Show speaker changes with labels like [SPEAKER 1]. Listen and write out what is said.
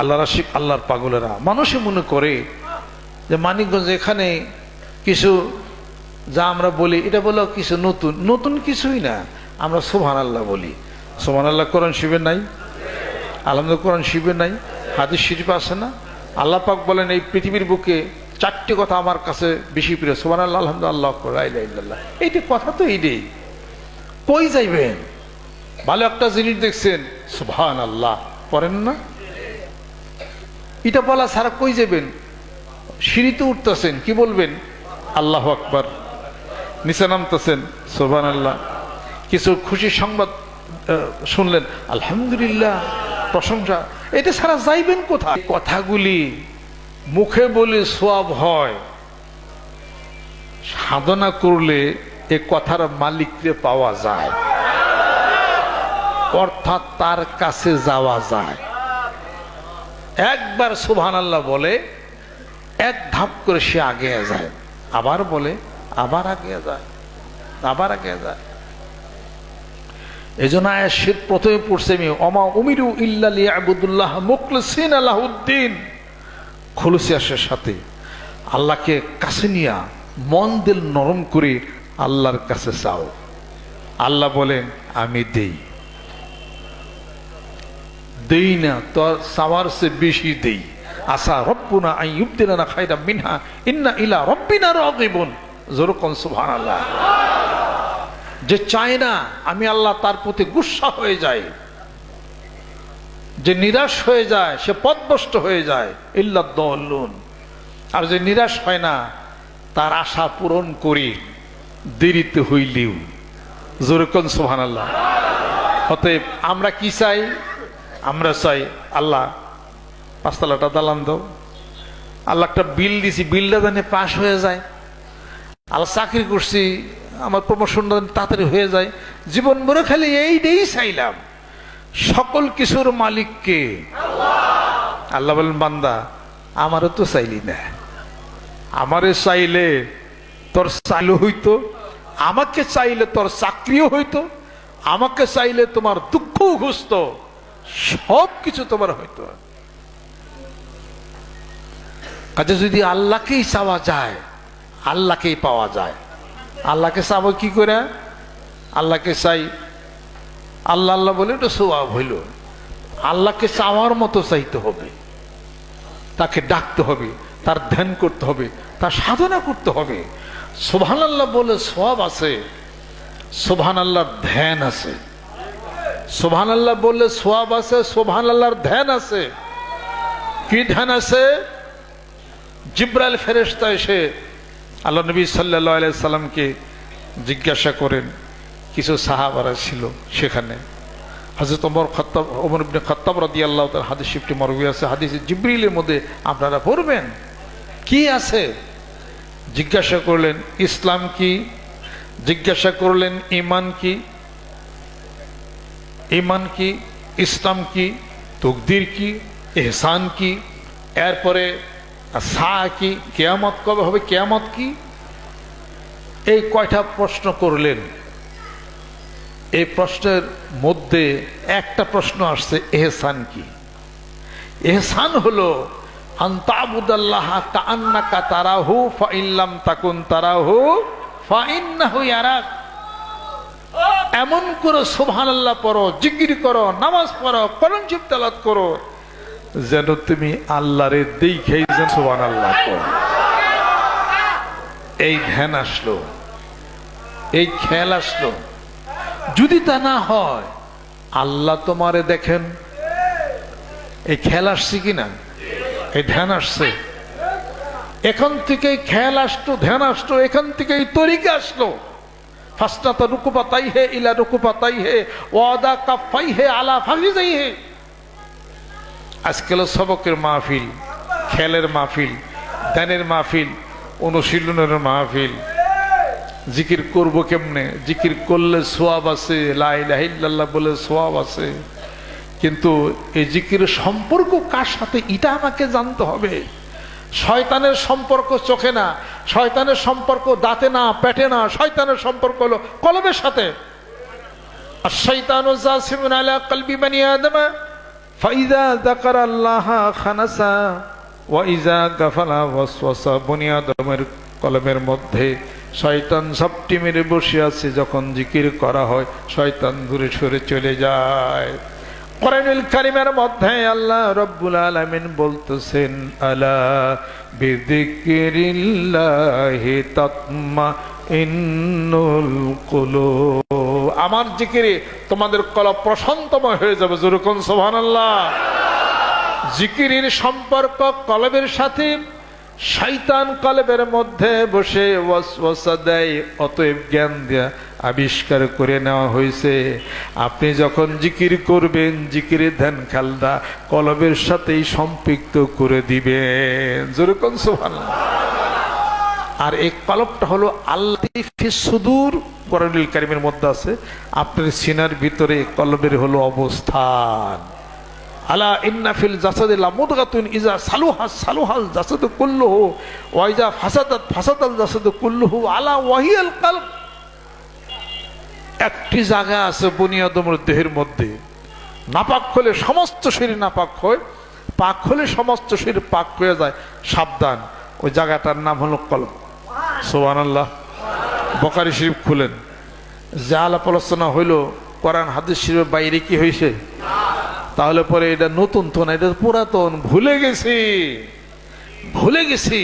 [SPEAKER 1] আল্লাহ রাশিক আল্লাহর পাগলেরা। মানুষে মনে করে যে মানিকগঞ্জ এখানে কিছু, যা আমরা বলি, এটা বলো কিছু নতুন। নতুন কিছুই না, আমরা সোহান আল্লাহ বলি। সোহান আল্লাহ কোরআন শিবের নাই? আলহামদুল কোরআন শিবের নাই? হাদিস শরীফ আছে না? আল্লাহ পাক বলেন, এই পৃথিবীর বুকে চারটি কথা আমার কাছে বেশি প্রিয়। সোহান আল্লাহ আলহামদুল্লাহ আল্লাহ এইটি কথা তো এইটাই কই যাইবেন? ভালো একটা জিনিস দেখছেন সুবহান আল্লাহ পড়েন না? এটা বলা ছাড়া কই যাবেন? সিঁড়িতে উঠতেছেন, কি বলবেন? আল্লাহ আকবার। নিচে নামতেছেন সোহান আল্লাহ কিছু খুশি সংবাদ শুনলেন, আলহামদুলিল্লাহ, প্রশংসা। এটা ছাড়া যাইবেন কোথায়? কথাগুলি মুখে বলে সোয়াব হয়। সাধনা করলে এ কথার মালিককে পাওয়া যায়। অর্থাৎ তার কাছে যাওয়া যায়। একবার সুবহান আল্লাহ বলে, এক ধাপ করে সে আগে যায়। আবার বলে, আবার আগে যায়, আবার আগে যায়। এই জন্য আয়াসির প্রথমে পড়ছে আমি অমা উমিরু ইল্লালি আবুদুল্লাহ মুখলিসিন আলাহুদ্দিন খুলুসিয়াসের সাথে। আল্লাহকে কাছে নিয়া মন দিল নরম করে আল্লাহর কাছে চাও। আল্লাহ বলেন আমি দেই। দেই না তোর সাওয়ার সে বেশি দেই। আসা রব্বুনা আই ইউবদিলানা খায়রা মিনহা, ইন্না ইলা রব্বিনা রাগিবুন। জোরকন সুবহানাল্লাহ। যে চায় না, আমি আল্লাহ তার প্রতি গুসা হয়ে যাই। যে নিরাশ হয়ে যায়, সে পদভষ্ট হয়ে যায়। ইল্লাদ্দল্লুন আর যে নিরাশ হয় না, তার আশা পূরণ করি, দেরিতে হইলেও। জোরকন সুবহানাল্লাহ। অতএব আমরা কি চাই? আমরা চাই আল্লাহ পাঁচতলাটা দালান দাও। আল্লাহ একটা বিল দিছি, বিলটা জানে পাশ হয়ে যায়। আল্লাহ চাকরি করছি, আমার প্রমোশনটা তাড়াতাড়ি হয়ে যায়। জীবন ভরে খালি এইটাই চাইলাম। সকল কিছুর মালিককে আল্লাহ। বলেন, বান্দা, আমারও তো চাইলি না। আমারে চাইলে তোর চাইলে হইতো, আমাকে চাইলে তোর চাকরিও হইতো, আমাকে চাইলে তোমার দুঃখও ঘুষত সব কিছু তোমার হয়তো কাজে যদি আল্লাহকেই চাওয়া যায়, আল্লাহকেই পাওয়া যায়, আল্লাহকে চাবো কি করে? আল্লাহকে চাই, আল্লাহ আল্লাহ বলে এটা স্বভাব হইল। আল্লাহকে চাওয়ার মতো চাইতে হবে। তাকে ডাকতে হবে, তার ধ্যান করতে হবে, তার সাধনা করতে হবে। সোভান আল্লাহ বলে সব আছে সোভান আল্লাহর ধ্যান আছে। সোভান আল্লাহ বললে সোয়াব আছে সোভান আল্লাহর ধ্যান আছে। কি ধ্যান আছে? জিব্রাইল ফেরেস্তা এসে আল্লাহ নবী সাল্লাহ সাল্লামকে জিজ্ঞাসা করেন, কিছু সাহাবারা ছিল সেখানে? হাজরত ওমর খত্তাব, ওমর ইবনে খত্তাব রাদি আল্লাহ তার হাদিস শিফটি মরবি আছে, হাদিস জিব্রিলের মধ্যে আপনারা পড়বেন। কি আছে? জিজ্ঞাসা করলেন, ইসলাম কি? জিজ্ঞাসা করলেন ইমান কি? ইমান কি ইসলাম কি তকদির কি এহসান কি এরপরে সা কি কেয়ামত কবে হবে কেয়ামত কি এই কয়টা প্রশ্ন করলেন। এই প্রশ্নের মধ্যে একটা প্রশ্ন আসছে, এহসান কি? এহসান হলো আন্তাবুদাল্লাহ কান্নাকা তারাহু ফাইল্লাম তাকুন তারাহু ফাইন্নাহু ইয়ারাক। এমন করো সোভান আল্লাহ পড়ো জিগির করো, নামাজ পড়ো করণ তালাত করো, যেন তুমি আল্লাহরে দেখেই যেন সোভান আল্লাহ করো এই ধ্যান আসলো, এই খেয়াল আসলো। যদি তা না হয়, আল্লাহ তোমারে দেখেন। এই খেয়াল আসছে কিনা এই ধ্যান আসছে। এখান থেকে খেয়াল আসতো ধ্যান আসতো এখান থেকে এই তরিকা আসলো। ফাস্টাতা রুকুপা তাই হে ইলা রুকুপা তাই হে ওয়াদা কাফাই হে আলা হে আজকাল সবকের মাহফিল, খেলের মাহফিল ধ্যানের মাহফিল, অনুশীলনের মাহফিল। জিকির করব কেমনে? জিকির করলে সোয়াব আছে লাইল্লাহ বলে সোয়াব আছে। কিন্তু এই জিকির সম্পর্ক কার সাথে? এটা আমাকে জানতে হবে। শয়তানের সম্পর্ক চোখে না, শয়তানের সম্পর্ক দাঁতে না, পেটে না, শয়তানের সম্পর্ক হলো কলমের সাথে। আর আলা ফাইদা দাকার খানাসা ওয়াইজা কলমের মধ্যে শয়তান সবটি মেরে বসে আছে, যখন জিকির করা হয়, শয়তান দূরে সরে চলে যায়। কোরআনুল কারিমের মধ্যে আল্লাহ রব্বুল আলামিন বলতেছেন, আলা বিযিকরিল্লাহি তাতমা ইন্নুল কুলুব। আমার জিকিরে তোমাদের কলব প্রশান্তময় হয়ে যাবে যেরকম সুবহানাল্লাহ। জিকিরের সম্পর্ক কলবের সাথে, শয়তান কলবের মধ্যে বসে ওয়াসওয়াসা দেয়, অতএব জ্ঞান দেয়া আবিষ্কার করে নেওয়া হয়েছে। আপনি যখন জিকির করবেন, জিকিরের ধ্যান খালদা কলবের সাথেই সম্পৃক্ত করে দিবেন। যেরকম সুবহানাল্লাহ। আর এই কলবটা হলো আল্লাহ সুদূর করণিল কারিমের মধ্যে আছে, আপনার সিনার ভিতরে কলবের হলো অবস্থান। আলা ইন্না ফিল জাসাদি ফাসাদাল আলা ওয়াহিয়াল কলব। একটি জায়গা আছে বুনিয়াদমের দেহের মধ্যে। নাপাক হলে সমস্ত শরীর নাপাক হয়, পাক হলে সমস্ত শরীর পাক হয়ে যায়। সাবধান, ওই জায়গাটার নাম হলো কলব সোহান আল্লাহ বকারি শরীফ খুলেন। যা আলাপ আলোচনা হইল, কোরআন, হাদিস শরীফের বাইরে কি হয়েছে তাহলে পরে এটা নতুন তো না, এটা পুরাতন। ভুলে গেছি। ভুলে গেছি।